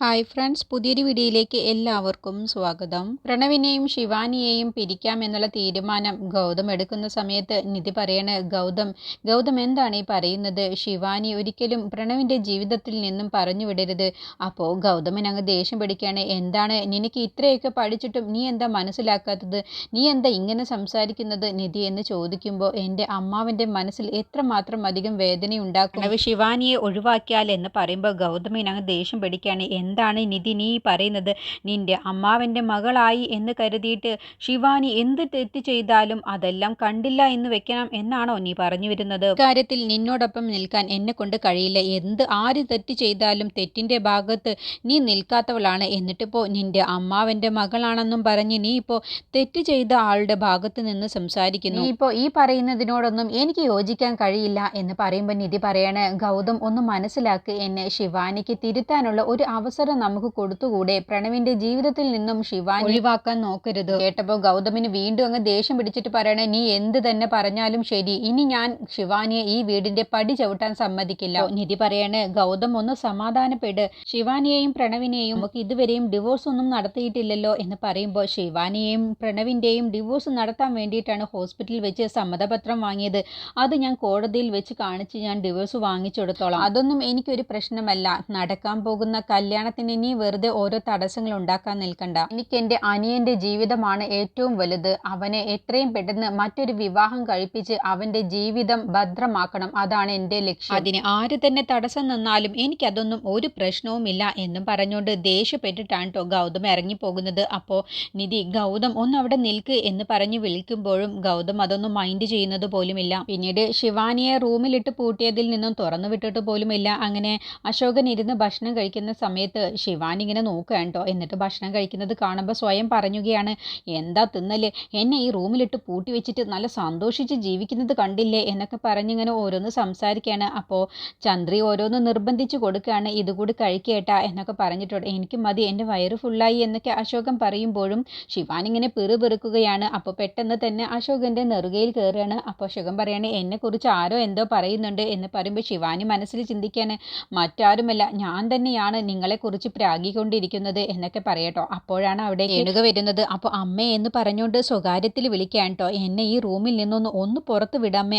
Hi friends പുതിയൊരു വീഡിയോയിലേക്ക് എല്ലാവർക്കും സ്വാഗതം. പ്രണവിനെയും ശിവാനിയെയും പിരിക്കാമെന്നുള്ള തീരുമാനം ഗൗതം എടുക്കുന്ന സമയത്ത് നിധി പറയണ ഗൗതം ഗൗതം എന്താണ് ഈ പറയുന്നത്? ശിവാനി ഒരിക്കലും പ്രണവിന്റെ ജീവിതത്തിൽ നിന്നും പറഞ്ഞു വിടരുത്. അപ്പോൾ ഗൗതമിനങ്ങ് ദേഷ്യം പിടിക്കുകയാണ് എന്താണ്? നിനക്ക് ഇത്രയൊക്കെ പഠിച്ചിട്ടും നീ എന്താ മനസ്സിലാക്കാത്തത്? നീ എന്താ ഇങ്ങനെ സംസാരിക്കുന്നത്? നിധി എന്ന് ചോദിക്കുമ്പോൾ എന്റെ അമ്മാവിന്റെ മനസ്സിൽ എത്രമാത്രം അധികം വേദനയുണ്ടാക്കും. ശിവാനിയെ ഒഴിവാക്കിയാൽ എന്ന് പറയുമ്പോൾ ഗൗതമിനങ്ങ് ദേഷ്യം പിടിക്കുകയാണ് എന്താണ് നിധി നീ പറയുന്നത്? നിന്റെ അമ്മാവന്റെ മകളായി എന്ന് കരുതിയിട്ട് ശിവാനി എന്ത് തെറ്റ് ചെയ്താലും അതെല്ലാം കണ്ടില്ല എന്ന് വെക്കണം എന്നാണോ നീ പറഞ്ഞു വരുന്നത്? കാര്യത്തിൽ നിന്നോടൊപ്പം നിൽക്കാൻ എന്നെ കൊണ്ട് കഴിയില്ല. എന്ത് ആര് തെറ്റ് ചെയ്താലും തെറ്റിന്റെ ഭാഗത്ത് നീ നിൽക്കാത്തവളാണ്. എന്നിട്ടിപ്പോൾ നിന്റെ അമ്മാവന്റെ മകളാണെന്നും പറഞ്ഞ് നീ ഇപ്പോൾ തെറ്റ് ചെയ്ത ആളുടെ ഭാഗത്ത് നിന്ന് സംസാരിക്കുന്നു. നീ ഇപ്പോൾ ഈ പറയുന്നതിനോടൊന്നും എനിക്ക് യോജിക്കാൻ കഴിയില്ല എന്ന് പറയുമ്പോൾ നിധി പറയാണ് ഗൗതം ഒന്ന് മനസ്സിലാക്കി. എന്നെ ശിവാനിക്ക് തിരുത്താനുള്ള ഒരു അവസരം നമുക്ക് കൊടുത്തുകൂടെ? പ്രണവിന്റെ ജീവിതത്തിൽ നിന്നും ശിവാനി ഒഴിവാക്കാൻ നോക്കരുത്. കേട്ടപ്പോ ഗൗതമിന് വീണ്ടും അങ്ങ് ദേഷ്യം പിടിച്ചിട്ട് പറയണേ നീ എന്ത് തന്നെ പറഞ്ഞാലും ശരി. ഇനി ഞാൻ ശിവാനിയെ ഈ വീടിന്റെ പടി ചവിട്ടാൻ സമ്മതിക്കില്ല. നിധി പറയണേ ഗൗതം ഒന്ന് സമാധാനപ്പെട്. ശിവാനിയെയും പ്രണവിനെയും നമുക്ക് ഇതുവരെയും ഡിവോഴ്സ് ഒന്നും നടത്തിയിട്ടില്ലല്ലോ. എന്ന് പറയുമ്പോൾ ശിവാനിയെയും പ്രണവിന്റെയും ഡിവോഴ്സ് നടത്താൻ വേണ്ടിയിട്ടാണ് ഹോസ്പിറ്റലിൽ വെച്ച് സമ്മതപത്രം വാങ്ങിയത്. അത് ഞാൻ കോടതിയിൽ വെച്ച് കാണിച്ച് ഞാൻ ഡിവോഴ്സ് വാങ്ങിച്ചെടുത്തോളാം. അതൊന്നും എനിക്കൊരു പ്രശ്നമല്ല. നടക്കാൻ പോകുന്ന കല്യാണത്തിന് നീ വെറുതെ ഓരോ തടസ്സങ്ങൾ ഉണ്ടാക്കാൻ നിൽക്കണ്ട. എനിക്ക് എന്റെ അനിയന്റെ ജീവിതമാണ് ഏറ്റവും വലുത്. അവനെ എത്രയും പെട്ടെന്ന് മറ്റൊരു വിവാഹം കഴിപ്പിച്ച് അവന്റെ ജീവിതം ഭദ്രമാക്കണം. അതാണ് എന്റെ ലക്ഷ്യം. അതിന് ആര് തന്നെ തടസ്സം നിന്നാലും എനിക്കതൊന്നും ഒരു പ്രശ്നവുമില്ല എന്നും പറഞ്ഞുകൊണ്ട് ദേഷ്യപ്പെട്ടിട്ടാണ് കേട്ടോ ഗൗതം ഇറങ്ങിപ്പോകുന്നത്. അപ്പോൾ നിധി ഗൗതം ഒന്ന് അവിടെ നിൽക്ക് എന്ന് പറഞ്ഞു വിളിക്കുമ്പോഴും ഗൗതം അതൊന്നും മൈൻഡ് ചെയ്യുന്നത് പോലുമില്ല. പിന്നീട് ശിവാനിയെ റൂമിലിട്ട് പൂട്ടിയതിൽ നിന്നും തുറന്നു വിട്ടിട്ട് പോലുമില്ല. അങ്ങനെ അശോകൻ ഇരുന്ന് ഭക്ഷണം കഴിക്കുന്ന സമയത്ത് ശിവാനി ഇങ്ങനെ നോക്കുകയാണ് കേട്ടോ എന്നിട്ട് ഭക്ഷണം കഴിക്കുന്നത് കാണുമ്പോൾ സ്വയം പറഞ്ഞുകയാണ് എന്താ തിന്നൽ? എന്നെ ഈ റൂമിലിട്ട് പൂട്ടി വെച്ചിട്ട് നല്ല സന്തോഷിച്ച് ജീവിക്കുന്നത് കണ്ടില്ലേ? എന്നൊക്കെ പറഞ്ഞിങ്ങനെ ഓരോന്ന് സംസാരിക്കുകയാണ്. അപ്പോൾ ചന്ദ്രി ഓരോന്ന് നിർബന്ധിച്ച് കൊടുക്കുകയാണ് ഇതുകൂടി കഴിക്കേട്ടാ എന്നൊക്കെ പറഞ്ഞിട്ടുണ്ട്. എനിക്ക് മതി എന്റെ വയറ് ഫുള്ളായി എന്നൊക്കെ അശോകൻ പറയുമ്പോഴും ശിവാനി ഇങ്ങനെ പിറുപിറുക്കുകയാണ് അപ്പോൾ പെട്ടെന്ന് തന്നെ അശോകന്റെ നെറുകയിൽ കയറുകയാണ്. അപ്പോൾ അശോകൻ പറയാണ് എന്നെക്കുറിച്ച് ആരോ എന്തോ പറയുന്നുണ്ട് എന്ന് പറയുമ്പോൾ ശിവാനി മനസ്സിൽ ചിന്തിക്കുകയാണ് മറ്റാരുമല്ല ഞാൻ തന്നെയാണ് നിങ്ങളെക്കുറിച്ച് പ്രാഗിക്കൊണ്ടിരിക്കുന്നത് എന്നൊക്കെ പറയട്ടോ. അപ്പോഴാണ് അവിടെ എണുക വരുന്നത്. അപ്പോൾ അമ്മ എന്ന് പറഞ്ഞുകൊണ്ട് സ്വകാര്യത്തിൽ വിളിക്കാൻ എന്നെ ഈ റൂമിൽ നിന്നൊന്ന് ഒന്ന് പുറത്ത് വിടമ്മ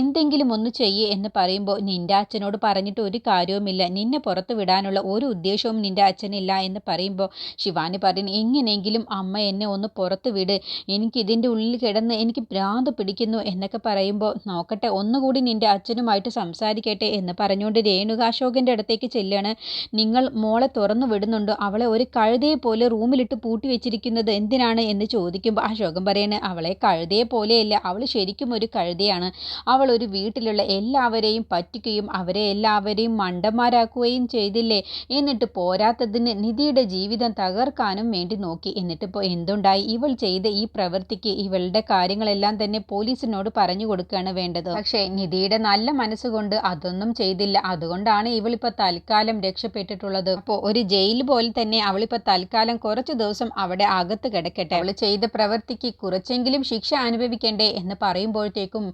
എന്തെങ്കിലും ഒന്ന് ചെയ്യേ എന്ന് പറയുമ്പോൾ നിന്റെ അച്ഛനോട് പറഞ്ഞിട്ട് ഒരു കാര്യവുമില്ല. നിന്നെ പുറത്ത് വിടാനുള്ള ഒരു ഉദ്ദേശവും നിന്റെ അച്ഛനില്ല എന്ന് പറയുമ്പോൾ ശിവാനി പറയുന്നു എങ്ങനെയെങ്കിലും അമ്മ എന്നെ ഒന്ന് പുറത്ത് വിട്. എനിക്ക് ഇതിന്റെ ഉള്ളിൽ കിടന്ന് എനിക്ക് ഭ്രാന്ത് പിടിക്കുന്നു എന്നൊക്കെ പറയുമ്പോൾ നോക്കട്ടെ ഒന്നുകൂടി നിന്റെ അച്ഛനുമായിട്ട് സംസാരിക്കട്ടെ എന്ന് പറഞ്ഞുകൊണ്ട് രേണുക അശോകന്റെ അടുത്തേക്ക് ചെല്ലുകയാണ് നിങ്ങൾ മോളെ തുറന്നു വിടുന്നുണ്ടോ? അവളെ ഒരു കഴുതയെ പോലെ റൂമിലിട്ട് പൂട്ടി വെച്ചിരിക്കുന്നത് എന്തിനാണ് എന്ന് ചോദിക്കുമ്പോൾ അശോകൻ പറയാണ് അവളെ കഴുതയെ പോലെയല്ല അവൾ ശരിക്കും ഒരു കഴുതയാണ്. അവൾ ഒരു വീട്ടിലുള്ള എല്ലാവരെയും പറ്റിക്കുകയും അവരെ എല്ലാവരെയും മണ്ടന്മാരാക്കുകയും ചെയ്തില്ലേ? എന്നിട്ട് പോരാത്തതിന് നിധിയുടെ ജീവിതം തകർക്കാനും വേണ്ടി നോക്കി. എന്നിട്ടിപ്പോൾ എന്തുണ്ടായി? ഇവൾ ചെയ്ത ഈ പ്രവൃത്തിക്ക് ഇവളുടെ കാര്യങ്ങളെല്ലാം തന്നെ പോലീസിനോട് പറഞ്ഞു കൊടുക്കുകയാണ് വേണ്ടത്. പക്ഷേ നിധിയുടെ നല്ല മനസ്സുകൊണ്ട് അതൊന്നും ചെയ്തില്ല. അതുകൊണ്ടാണ് ഇവളിപ്പോൾ തൽക്കാലം രക്ഷപ്പെട്ടിട്ടുള്ളത്. ഒരു ജയിൽ പോലെ തന്നെ അവളിപ്പോൾ തൽക്കാലം കുറച്ച് ദിവസം അവിടെ അകത്ത് കിടക്കട്ടെ. അവൾ ചെയ്ത പ്രവൃത്തിക്ക് കുറച്ചെങ്കിലും ശിക്ഷ അനുഭവിക്കണ്ടേ എന്ന് പറയുമ്പോഴത്തേക്കും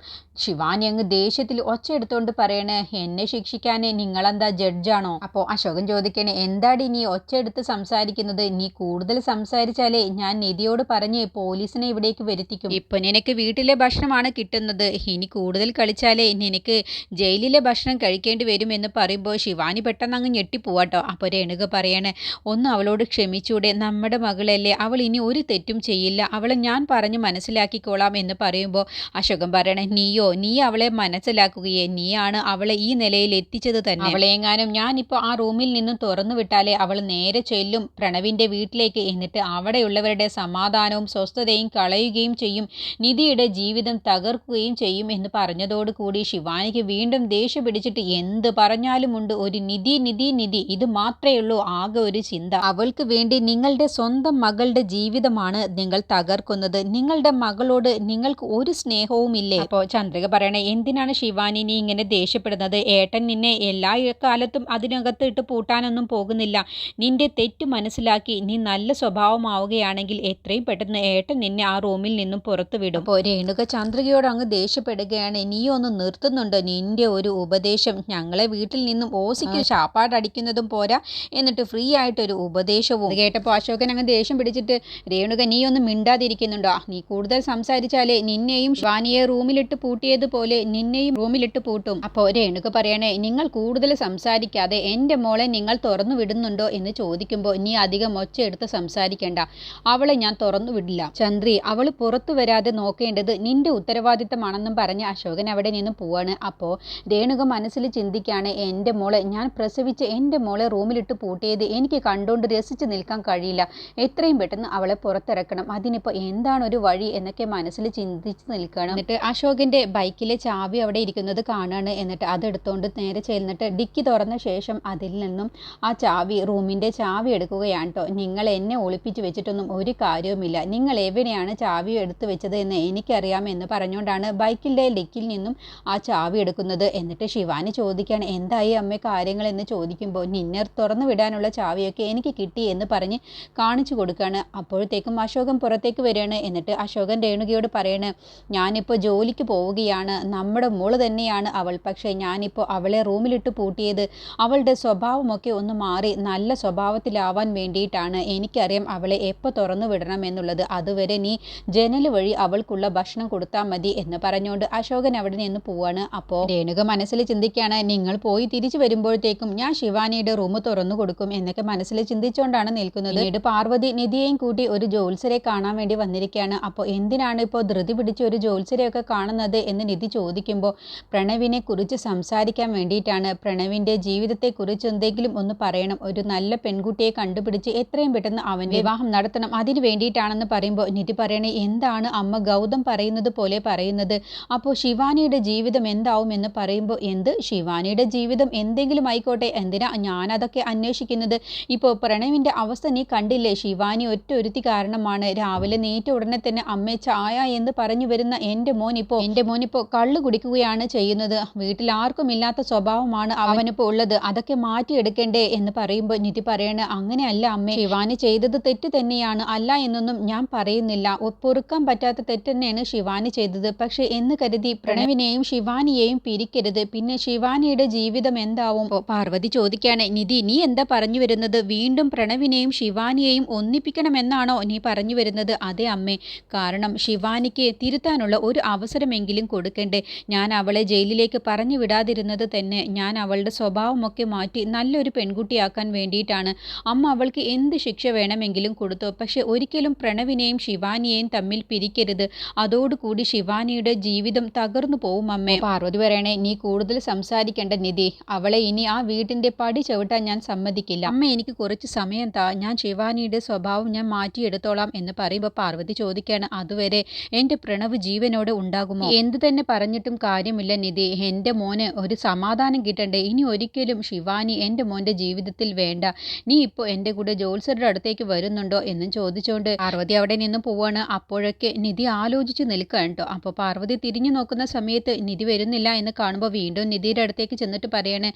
ശിവാനി അങ്ങ് ദേഷ്യത്തിൽ ഒച്ച എടുത്തോണ്ട് പറയണേ എന്നെ ശിക്ഷിക്കാനേ നിങ്ങളെന്താ ജഡ്ജാണോ? അപ്പോൾ അശോകൻ ചോദിക്കണേ എന്താടി നീ ഒച്ച എടുത്ത് സംസാരിക്കുന്നത്? നീ കൂടുതൽ സംസാരിച്ചാലേ ഞാൻ നിധിയോട് പറഞ്ഞ് പോലീസിനെ ഇവിടേക്ക് വരുത്തിക്കും. ഇപ്പൊ നിനക്ക് വീട്ടിലെ ഭക്ഷണമാണ് കിട്ടുന്നത്. ഇനി കൂടുതൽ കളിച്ചാലേ നിനക്ക് ജയിലിലെ ഭക്ഷണം കഴിക്കേണ്ടി വരും എന്ന് പറയുമ്പോൾ ശിവാനി പെട്ടെന്ന് അങ്ങ് ഞെട്ടിപ്പോവാട്ടോ. അപ്പോൾ രേണുക പറയണേ ഒന്ന് അവളോട് ക്ഷമിച്ചൂടെ. നമ്മുടെ മകളല്ലേ. അവൾ ഇനി ഒരു തെറ്റും ചെയ്യില്ല. അവളെ ഞാൻ പറഞ്ഞ് മനസ്സിലാക്കിക്കോളാം എന്ന് പറയുമ്പോൾ അശോകൻ പറയണേ നീയോ നീ അവളെ മനസ്സിലാക്കുകയെ. നീയാണ് അവളെ ഈ നിലയിൽ എത്തിച്ചത് തന്നെ. അവളെങ്ങാനും ഞാൻ ഞാനിപ്പോൾ ആ റൂമിൽ നിന്നും തുറന്നു വിട്ടാലേ അവൾ നേരെ ചെല്ലും പ്രണവിന്റെ വീട്ടിലേക്ക്. എന്നിട്ട് അവിടെയുള്ളവരുടെ സമാധാനവും സ്വസ്ഥതയും കളയുകയും ചെയ്യും. നിധിയുടെ ജീവിതം തകർക്കുകയും ചെയ്യും എന്ന് പറഞ്ഞതോടുകൂടി ശിവാനിക്ക് വീണ്ടും ദേഷ്യം പിടിച്ചിട്ട് എന്ത് പറഞ്ഞാലും ഉണ്ട്. ഒരു നിധി നിധി നിധി. ഇത് മാത്രമേ ഉള്ളൂ. ആകെ ഒരു ചിന്ത. അവൾക്ക് വേണ്ടി നിങ്ങളുടെ സ്വന്തം മകളുടെ ജീവിതമാണ് നിങ്ങൾ തകർക്കുന്നത്. നിങ്ങളുടെ മകളോട് നിങ്ങൾക്ക് ഒരു സ്നേഹവും ഇല്ലേ അപ്പോൾ ചന്ദ്ര ചന്ദ്രിക പറയണേ എന്തിനാണ് ശിവാനി നീ ഇങ്ങനെ ദേഷ്യപ്പെടുന്നത്? ഏട്ടൻ നിന്നെ എല്ലാ കാലത്തും അതിനകത്ത് ഇട്ട് പൂട്ടാനൊന്നും പോകുന്നില്ല. നിന്റെ തെറ്റ് മനസ്സിലാക്കി നീ നല്ല സ്വഭാവമാവുകയാണെങ്കിൽ എത്രയും പെട്ടെന്ന് ഏട്ടൻ നിന്നെ ആ റൂമിൽ നിന്നും പുറത്തു വിടും. അപ്പോൾ രേണുക ചന്ദ്രികയോട് അങ്ങ് ദേഷ്യപ്പെടുകയാണ്. നീ ഒന്ന് നിർത്തുന്നുണ്ട്. നിന്റെ ഒരു ഉപദേശം ഞങ്ങളെ വീട്ടിൽ നിന്നും ഓസിക്ക് ശാപ്പാടടിക്കുന്നതും പോരാ. എന്നിട്ട് ഫ്രീ ആയിട്ടൊരു ഉപദേശവും. കേട്ടപ്പോൾ അശോകൻ അങ്ങ് ദേഷ്യം പിടിച്ചിട്ട് രേണുക നീ ഒന്ന് മിണ്ടാതിരിക്കുന്നുണ്ടോ? നീ കൂടുതൽ സംസാരിച്ചാലേ നിന്നെയും ശിവാനിയെ റൂമിലിട്ട് പൂട്ടിയതുപോലെ നിന്നെയും റൂമിലിട്ട് പൂട്ടും. അപ്പോൾ രേണുക പറയണേ നിങ്ങൾ കൂടുതൽ സംസാരിക്കാതെ എന്റെ മോളെ നിങ്ങൾ തുറന്നു വിടുന്നുണ്ടോ എന്ന് ചോദിക്കുമ്പോൾ നീ അധികം ഒച്ചയെടുത്ത് സംസാരിക്കേണ്ട. അവളെ ഞാൻ തുറന്നു വിടില്ല. ചന്ദ്രി അവൾ പുറത്തു വരാതെ നോക്കേണ്ടത് നിന്റെ ഉത്തരവാദിത്തമാണെന്നും പറഞ്ഞ് അശോകൻ അവിടെ നിന്ന് പോവാണ്. അപ്പോൾ രേണുക മനസ്സിൽ ചിന്തിക്കുകയാണ് എന്റെ മോളെ ഞാൻ പ്രസവിച്ച് എന്റെ മോളെ റൂമിലിട്ട് പൂട്ടിയത് എനിക്ക് കണ്ടുകൊണ്ട് രസിച്ച് നിൽക്കാൻ കഴിയില്ല. എത്രയും പെട്ടെന്ന് അവളെ പുറത്തിറക്കണം. അതിനിപ്പോ എന്താണ് ഒരു വഴി? എന്നൊക്കെ മനസ്സിൽ ചിന്തിച്ച് നിൽക്കണം. എന്നിട്ട് അശോകന്റെ ബൈക്കിലെ ചാവി അവിടെ ഇരിക്കുന്നത് കാണുകയാണ് എന്നിട്ട് അതെടുത്തുകൊണ്ട് നേരെ ചെന്നിട്ട് ഡിക്കി തുറന്ന ശേഷം അതിൽ നിന്നും ആ ചാവി റൂമിന്റെ ചാവി എടുക്കുകയാണ് കേട്ടോ നിങ്ങൾ എന്നെ ഒളിപ്പിച്ച് വെച്ചിട്ടൊന്നും ഒരു കാര്യവുമില്ല. നിങ്ങൾ എവിടെയാണ് ചാവി എടുത്തു വെച്ചത് എന്ന് എനിക്കറിയാം എന്ന് പറഞ്ഞുകൊണ്ടാണ് ബൈക്കിന്റെ ഡിക്കിൽ നിന്നും ആ ചാവി എടുക്കുന്നത്. എന്നിട്ട് ശിവാനി ചോദിക്കുകയാണ് എന്തായി അമ്മ കാര്യങ്ങൾ? എന്ന് ചോദിക്കുമ്പോൾ നിന്നർ തുറന്നു വിടാനുള്ള ചാവിയൊക്കെ എനിക്ക് കിട്ടി എന്ന് പറഞ്ഞ് കാണിച്ചു കൊടുക്കുകയാണ്. അപ്പോഴത്തേക്കും അശോകൻ പുറത്തേക്ക് വരികയാണ്. എന്നിട്ട് അശോകൻ രേണുകയോട് പറയണേ ഞാനിപ്പോൾ ജോലിക്ക് പോവുകയാണ് നമ്മുടെ മോൾ തന്നെയാണ് അവൾ. പക്ഷേ ഞാനിപ്പോൾ അവളെ റൂമിലിട്ട് പൂട്ടിയത് അവളുടെ സ്വഭാവമൊക്കെ ഒന്ന് മാറി നല്ല സ്വഭാവത്തിലാവാൻ വേണ്ടിയിട്ടാണ്. എനിക്കറിയാം അവളെ എപ്പോൾ തുറന്നു വിടണം എന്നുള്ളത്. അതുവരെ നീ ജനൽ വഴി അവൾക്കുള്ള ഭക്ഷണം കൊടുത്താൽ മതി എന്ന് പറഞ്ഞുകൊണ്ട് അശോകൻ അവിടെ നിന്ന് പോവാണ്. അപ്പോൾ രേണുക മനസ്സിൽ ചിന്തിക്കുകയാണ് നിങ്ങൾ പോയി തിരിച്ചു വരുമ്പോഴത്തേക്കും ഞാൻ ശിവാനിയുടെ റൂം തുറന്നു കൊടുക്കും എന്നൊക്കെ മനസ്സിൽ ചിന്തിച്ചുകൊണ്ടാണ് നിൽക്കുന്നത്. പിന്നീട് പാർവതി നിധിയെയും കൂട്ടി ഒരു ജോത്സരെ കാണാൻ വേണ്ടി വന്നിരിക്കുകയാണ്. അപ്പോൾ എന്തിനാണ് ഇപ്പോൾ ധൃതി പിടിച്ച് ഒരു ജോത്സരെയൊക്കെ കാണുന്നത് എന്ന് നിധി ചോദിക്കുമ്പോൾ പ്രണവിനെ കുറിച്ച് സംസാരിക്കാൻ വേണ്ടിയിട്ടാണ്. പ്രണവിന്റെ ജീവിതത്തെക്കുറിച്ച് എന്തെങ്കിലും ഒന്ന് പറയണം. ഒരു നല്ല പെൺകുട്ടിയെ കണ്ടുപിടിച്ച് എത്രയും പെട്ടെന്ന് അവൻ വിവാഹം നടത്തണം. അതിന് വേണ്ടിയിട്ടാണെന്ന് പറയുമ്പോൾ നിധി പറയണേ എന്താണ് അമ്മ ഗൗതം പറയുന്നത് പോലെ പറയുന്നത്? അപ്പോൾ ശിവാനിയുടെ ജീവിതം എന്താവും എന്ന് പറയുമ്പോൾ എന്ത്? ശിവാനിയുടെ ജീവിതം എന്തെങ്കിലും ആയിക്കോട്ടെ. എന്തിനാ ഞാനതൊക്കെ അന്വേഷിക്കുന്നത്? ഇപ്പോൾ പ്രണവിന്റെ അവസ്ഥ നീ കണ്ടില്ലേ? ശിവാനി ഒറ്റ ഒരുത്തി കാരണമാണ്. രാവിലെ നീറ്റ ഉടനെ തന്നെ അമ്മേ ചായ എന്ന് പറഞ്ഞു വരുന്ന എന്റെ മോൻ ഇപ്പോൾ എന്റെ മോൻ ഇപ്പോൾ കള്ളു കുടിക്കുകയാണ് ചെയ്യുന്നത്. വീട്ടിൽ ആർക്കും ഇല്ലാത്ത സ്വഭാവമാണ് അവനിപ്പോൾ ഉള്ളത്. അതൊക്കെ മാറ്റിയെടുക്കണ്ടേ എന്ന് പറയുമ്പോൾ നിധി പറയണ അങ്ങനെയല്ല അമ്മേ ശിവാനി ചെയ്തത് തെറ്റ് തന്നെയാണ്. അല്ല എന്നൊന്നും ഞാൻ പറയുന്നില്ല. പൊറുക്കാൻ പറ്റാത്ത തെറ്റ് തന്നെയാണ് ശിവാനി ചെയ്തത്. പക്ഷെ എന്ന് കരുതി പ്രണവിനെയും ശിവാനിയെയും പിരിക്കരുത്. പിന്നെ ശിവാനിയുടെ ജീവിതം എന്താവും? പാർവതി ചോദിക്കാണ് നിധി നീ എന്താ പറഞ്ഞു വരുന്നത്? വീണ്ടും പ്രണവിനെയും ശിവാനിയെയും ഒന്നിപ്പിക്കണമെന്നാണോ നീ പറഞ്ഞു വരുന്നത്? അതെ അമ്മേ കാരണം ശിവാനിക്ക് തിരുത്താനുള്ള ഒരു അവസരമെങ്കിലും കൊടുക്കണ്ടേ? ഞാൻ അവളെ ജയിലിലേക്ക് പറഞ്ഞു വിടാതിരുന്നത് തന്നെ ഞാൻ അവളുടെ സ്വഭാവമൊക്കെ മാറ്റി നല്ലൊരു പെൺകുട്ടിയാക്കാൻ വേണ്ടിയിട്ടാണ്. അമ്മ അവൾക്ക് എന്ത് ശിക്ഷ വേണമെങ്കിലും കൊടുത്തു. പക്ഷെ ഒരിക്കലും പ്രണവിനെയും ശിവാനിയെയും തമ്മിൽ പിരിക്കരുത്. അതോടുകൂടി ശിവാനിയുടെ ജീവിതം തകർന്നു പോവും അമ്മേ. പാർവതി പറയണേ നീ കൂടുതൽ സംസാരിക്കേണ്ട നിധി. അവളെ ഇനി ആ വീട്ടിന്റെ പടി ചവിട്ടാൻ ഞാൻ സമ്മതിക്കില്ല. അമ്മ എനിക്ക് കുറച്ച് സമയം താ. ഞാൻ ശിവാനിയുടെ സ്വഭാവം ഞാൻ മാറ്റിയെടുത്തോളാം എന്ന് പറയുമ്പോൾ പാർവതി ചോദിക്കുകയാണ് അതുവരെ എന്റെ പ്രണവ് ജീവനോടെ ഉണ്ടാകുമോ? എന്ത് തന്നെ പറഞ്ഞിട്ടും കാര്യമില്ല നിധി. എന്റെ മോന് ഒരു സമാധാനം കിട്ടണ്ടേ? ഇനി ഒരിക്കലും ശിവാനി എന്റെ മോന്റെ ജീവിതത്തിൽ വേണ്ട. നീ ഇപ്പോൾ എന്റെ കൂടെ ജോത്സരുടെ അടുത്തേക്ക് വരുന്നുണ്ടോ എന്നും ചോദിച്ചുകൊണ്ട് പാർവതി അവിടെ നിന്ന് പോവാണ്. അപ്പോഴൊക്കെ നിധി ആലോചിച്ച് നിൽക്കുകയാണ് കേട്ടോ. അപ്പോൾ പാർവതി തിരിഞ്ഞു നോക്കുന്ന സമയത്ത് നിധി വരുന്നില്ല എന്ന് കാണുമ്പോൾ വീണ്ടും നിധിയുടെ അടുത്തേക്ക് ചെന്നിട്ട് പറയണേ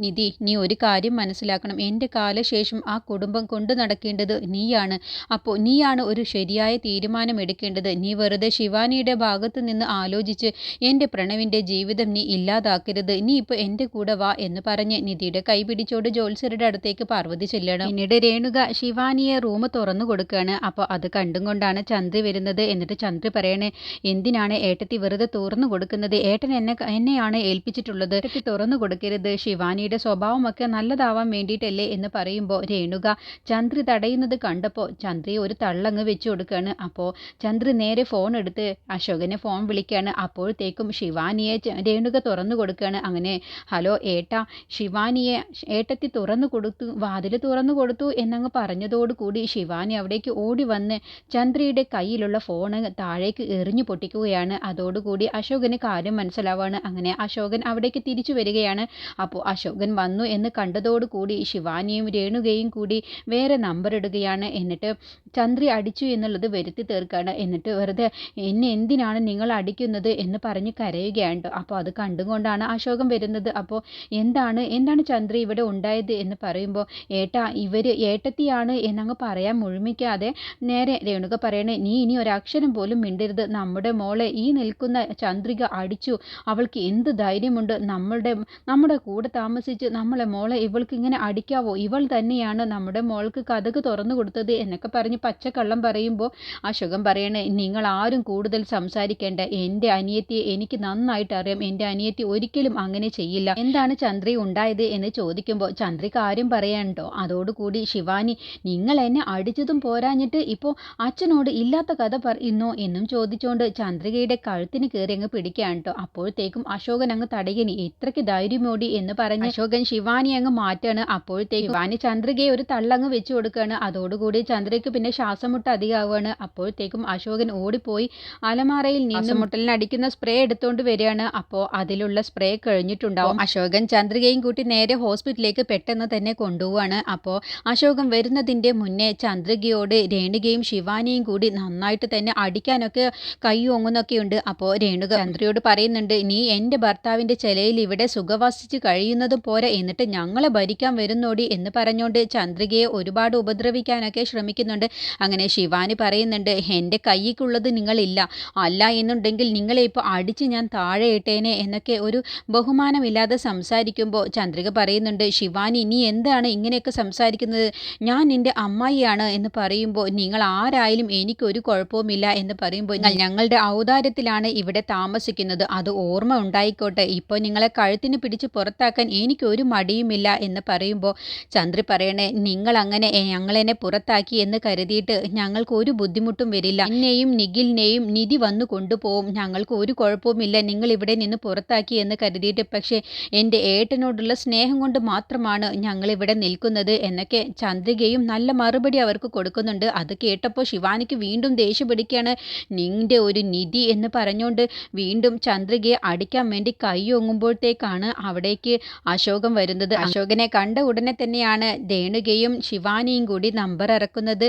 നിധി നീ ഒരു കാര്യം മനസ്സിലാക്കണം. എന്റെ കാലശേഷം ആ കുടുംബം കൊണ്ടു നടക്കേണ്ടത് നീയാണ്. അപ്പോൾ നീയാണ് ഒരു ശരിയായ തീരുമാനം എടുക്കേണ്ടത് നീ വെറുതെ ശിവാനിയുടെ ഭാഗത്ത് നിന്ന് ആലോചിച്ച് എന്റെ പ്രണവിന്റെ ജീവിതം നീ ഇല്ലാതാക്കരുത്. നീ ഇപ്പോൾ എന്റെ കൂടെ വാ എന്ന് പറഞ്ഞ് നിധിയുടെ കൈ പിടിച്ചോട് ജോത്സരുടെ അടുത്തേക്ക് പാർവതി ചെല്ലണം. പിന്നീട് രേണുക ശിവാനിയെ റൂം തുറന്നു കൊടുക്കുകയാണ് അപ്പോൾ അത് കണ്ടും കൊണ്ടാണ് ചന്ദ്രി വരുന്നത്. എന്നിട്ട് ചന്ദ്ര പറയണേ എന്തിനാണ് ഏട്ടത്തി വെറുതെ തുറന്നു കൊടുക്കുന്നത്? ഏട്ടൻ എന്നെ എന്നെയാണ് ഏൽപ്പിച്ചിട്ടുള്ളത്. ഏട്ടത്തി തുറന്നു കൊടുക്കരുത്. ശിവാനിയുടെ സ്വഭാവമൊക്കെ നല്ലതാവാൻ വേണ്ടിയിട്ടല്ലേ എന്ന് പറയുമ്പോൾ രേണുക ചന്ദ്രി തടയുന്നത് കണ്ടപ്പോൾ ചന്ദ്രി ഒരു തള്ളങ്ങ് വെച്ചു കൊടുക്കുകയാണ് അപ്പോൾ ചന്ദ്രി നേരെ ഫോൺ എടുത്ത് അശോകനെ ഫോൺ വിളിക്കുകയാണ് അപ്പോഴത്തേക്കും ശിവാനിയെ രേണുക തുറന്നു കൊടുക്കുകയാണ്. അങ്ങനെ ഹലോ ഏട്ട ശിവാനിയെ ഏട്ടത്തി തുറന്നു കൊടുത്തു വാതിൽ തുറന്നു കൊടുത്തു എന്നങ്ങ് പറഞ്ഞതോടുകൂടി ശിവാനി അവിടേക്ക് ഓടി വന്ന് ചന്ദ്രയുടെ കയ്യിലുള്ള ഫോണ് താഴേക്ക് എറിഞ്ഞു പൊട്ടിക്കുകയാണ്. അതോടുകൂടി അശോകന് കാര്യം മനസ്സിലാവാണ്. അങ്ങനെ അശോകൻ അവിടേക്ക് തിരിച്ചു വരികയാണ്. അപ്പോൾ അശോകൻ വന്നു എന്ന് കണ്ടതോടുകൂടി ശിവാനിയും രേണുകയും കൂടി വേറെ നമ്പർ ഇടുകയാണ്. എന്നിട്ട് ചന്ദ്രി അടിച്ചു എന്നുള്ളത് വരുത്തി തീർക്കുകയാണ്. എന്നിട്ട് വെറുതെ എന്നെ എന്തിനാണ് നിങ്ങൾ അടിക്കുന്നത്? എന്ന് പറഞ്ഞ് കരയുകയാണ് അപ്പോൾ അത് കണ്ടുകൊണ്ടാണ് അശോകം വരുന്നത്. അപ്പോൾ എന്താണ് എന്താണ് ചന്ദ്ര ഇവിടെ ഉണ്ടായത് എന്ന് പറയുമ്പോൾ ഏട്ട ഇവർ ഏട്ടത്തിയാണ് എന്നങ്ങ് പറയാൻ മുഴുമിക്കാതെ നേരെ രേണുക പറയണേ നീ ഇനി ഒരക്ഷരം പോലും മിണ്ടരുത്. നമ്മുടെ മോളെ ഈ നിൽക്കുന്ന ചന്ദ്രിക അടിച്ചു. അവൾക്ക് എന്ത് ധൈര്യമുണ്ട്? നമ്മളുടെ നമ്മുടെ കൂടെ താമസിച്ച് നമ്മളെ മോളെ ഇവൾക്ക് ഇങ്ങനെ അടിക്കാവോ? ഇവൾ തന്നെയാണ് നമ്മുടെ മോൾക്ക് കഥക് തുറന്നു കൊടുത്തത് എന്നൊക്കെ പറഞ്ഞ് പച്ചക്കള്ളം പറയുമ്പോൾ അശോകം പറയണേ നിങ്ങൾ ആരും കൂടുതൽ സംസാരിക്കേണ്ട. എന്റെ അനിയത്തിയെ എനിക്ക് നന്നായിട്ട് അറിയാം എന്റെ അനിയത്തി ഒരിക്കലും അങ്ങനെ ചെയ്യില്ല. എന്താണ് ചന്ദ്രി ഉണ്ടായത് എന്ന് ചോദിക്കുമ്പോൾ ചന്ദ്രി കാര്യം പറയാനുണ്ടോ? അതോടുകൂടി ശിവാനി നിങ്ങൾ എന്നെ അടിച്ചതും പോരാഞ്ഞിട്ട് ഇപ്പോൾ അച്ഛനോട് ഇല്ലാത്ത കഥ പറയുന്നോ? എന്നും ചോദിച്ചുകൊണ്ട് ചന്ദ്രികയുടെ കഴുത്തിന് കയറി അങ്ങ് പിടിക്കുകയാണ് കേട്ടോ അപ്പോഴത്തേക്കും അശോകൻ അങ്ങ് തടയണി എത്രയ്ക്ക് ധൈര്യമോടി എന്ന് പറഞ്ഞ് അശോകൻ ശിവാനി അങ്ങ് മാറ്റാണ്. അപ്പോഴത്തേക്കും ശിവാനി ചന്ദ്രികയെ ഒരു തള്ളങ്ങ് വെച്ചു കൊടുക്കുകയാണ്. അതോടുകൂടി ചന്ദ്രയ്ക്ക് പിന്നെ ശ്വാസമുട്ട് അധികമാവുകയാണ്. അപ്പോഴത്തേക്കും അശോകൻ ഓടിപ്പോയി അലമാറയിൽ നിന്ന് മുട്ടലിന് അടിക്കുന്ന സ്പ്രേ എടുത്തുകൊണ്ട് വരികയാണ്. അപ്പോൾ അതിലുള്ള സ്പ്രേ കഴിഞ്ഞിട്ടുണ്ടാവും. അശോകൻ ചന്ദ്രികയും കൂട്ടി നേരെ ഹോസ്പിറ്റലിലേക്ക് പെട്ടെന്ന് തന്നെ കൊണ്ടുപോവാണ്. അപ്പോൾ അശോകൻ വരുന്നതിന്റെ മുന്നേ ചന്ദ്രികയോട് രേണുകയും ശിവാനിയും കൂടി നന്നായിട്ട് തന്നെ അടിക്കാനൊക്കെ കൈ ഓങ്ങുന്നൊക്കെയുണ്ട്. അപ്പോൾ രേണുക ചന്ദ്രയോട് പറയുന്നുണ്ട് നീ എന്റെ ഭർത്താവിന്റെ ചിലയിൽ ഇവിടെ സുഖവസിച്ച് കഴിയുന്നത് പോരെ. എന്നിട്ട് ഞങ്ങളെ ഭരിക്കാൻ വരുന്നോടി എന്ന് പറഞ്ഞുകൊണ്ട് ചന്ദ്രികയെ ഒരുപാട് ഉപദ്രവിക്കാനൊക്കെ ശ്രമിക്കുന്നുണ്ട്. അങ്ങനെ ശിവാനി പറയുന്നുണ്ട് എന്റെ കൈക്കുള്ളത് നിങ്ങളില്ല. അല്ല എന്നുണ്ടെങ്കിൽ നിങ്ങളെ ഇപ്പോൾ അടിച്ച് ഞാൻ താഴെ ഇട്ടേനെ എന്നൊക്കെ ഒരു ബഹുമാനമില്ലാതെ സംസാരിക്കുമ്പോൾ ചന്ദ്രിക പറയുന്നുണ്ട് ശിവാനി നീ എന്താണ് ഇങ്ങനെയൊക്കെ സംസാരിക്കുന്നത്? ഞാൻ നിന്റെ അമ്മായിയാണ് എന്ന് പറയുമ്പോൾ നിങ്ങൾ ആരായാലും എനിക്കൊരു കുഴപ്പവുമില്ല എന്ന് പറയുമ്പോൾ ഞങ്ങളുടെ ഔദാര്യത്തിലാണ് ഇവിടെ താമസിക്കുന്നത്. അത് ഓർമ്മ ഉണ്ടായിക്കോട്ടെ. ഇപ്പോൾ നിങ്ങളെ കഴുത്തിന് പിടിച്ച് പുറത്താക്കാൻ എനിക്കൊരു മടിയുമില്ല എന്ന് പറയുമ്പോൾ ചന്ദ്രി പറയണേ നിങ്ങൾ അങ്ങനെ ഞങ്ങളെന്നെ പുറത്താക്കി എന്ന് കരുതിയിട്ട് ഞങ്ങൾക്ക് ഒരു ബുദ്ധിമുട്ടും വരില്ല. എന്നെയും നിഖിലിനെയും നിധി വന്നു കൊണ്ടുപോകും ഞങ്ങൾക്ക് ഒരു കുഴപ്പവുമില്ല നിങ്ങൾ ഇവിടെ നിന്ന് പുറത്താക്കി എന്ന് കരുതിയിട്ട് പക്ഷേ എന്റെ ഏട്ടനോടുള്ള സ്നേഹം കൊണ്ട് മാത്രമാണ് ഞങ്ങൾ ഇവിടെ നിൽക്കുന്നത് എന്നൊക്കെ ചന്ദ്രികയും നല്ല മറുപടി അവർക്ക് കൊടുക്കുന്നുണ്ട്. അത് കേട്ടപ്പോൾ ശിവാനിക്ക് വീണ്ടും ദേഷ്യം പിടിക്കുകയാണ്. നിന്റെ ഒരു നിധി എന്ന് പറഞ്ഞുകൊണ്ട് വീണ്ടും ചന്ദ്രികയെ അടിക്കാൻ വേണ്ടി കൈ ഒങ്ങുമ്പോഴത്തേക്കാണ് അവിടേക്ക് അശോകം വരുന്നത്. അശോകനെ കണ്ട ഉടനെ തന്നെയാണ് ദേണുകയും ശിവാനിയും കൂടി നമ്പർ ഇറക്കുന്നത്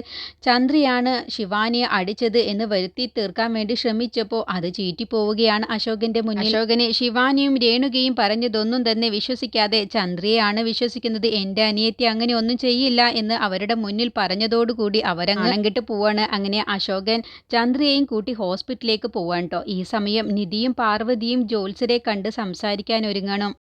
ചന്ദ്രയാണ് ശിവാനിയെ അടിച്ചത് എന്ന് വരുത്തി തീർക്കാൻ വേണ്ടി ശ്രമിച്ചപ്പോൾ അത് ചീറ്റിപ്പോവുകയാണ് അശോകന്റെ മുന്നിൽ. അശോകനെ ശിവാനിയും രേണുകയും പറഞ്ഞതൊന്നും തന്നെ വിശ്വസിക്കാതെ ചന്ദ്രയാണ് വിശ്വസിക്കുന്നത്. എന്റെ അനിയത്തി അങ്ങനെ ഒന്നും ചെയ്യില്ല എന്ന് അവരുടെ മുന്നിൽ പറഞ്ഞതോടുകൂടി അവരങ്ങണങ്കിട്ട് പോവാണ്. അങ്ങനെ അശോകൻ ചന്ദ്രയെയും കൂട്ടി ഹോസ്പിറ്റലിലേക്ക് പോവാൻ കേട്ടോ ഈ സമയം നിധിയും പാർവതിയും ജോത്സരെ കണ്ട് സംസാരിക്കാൻ ഒരുങ്ങണം.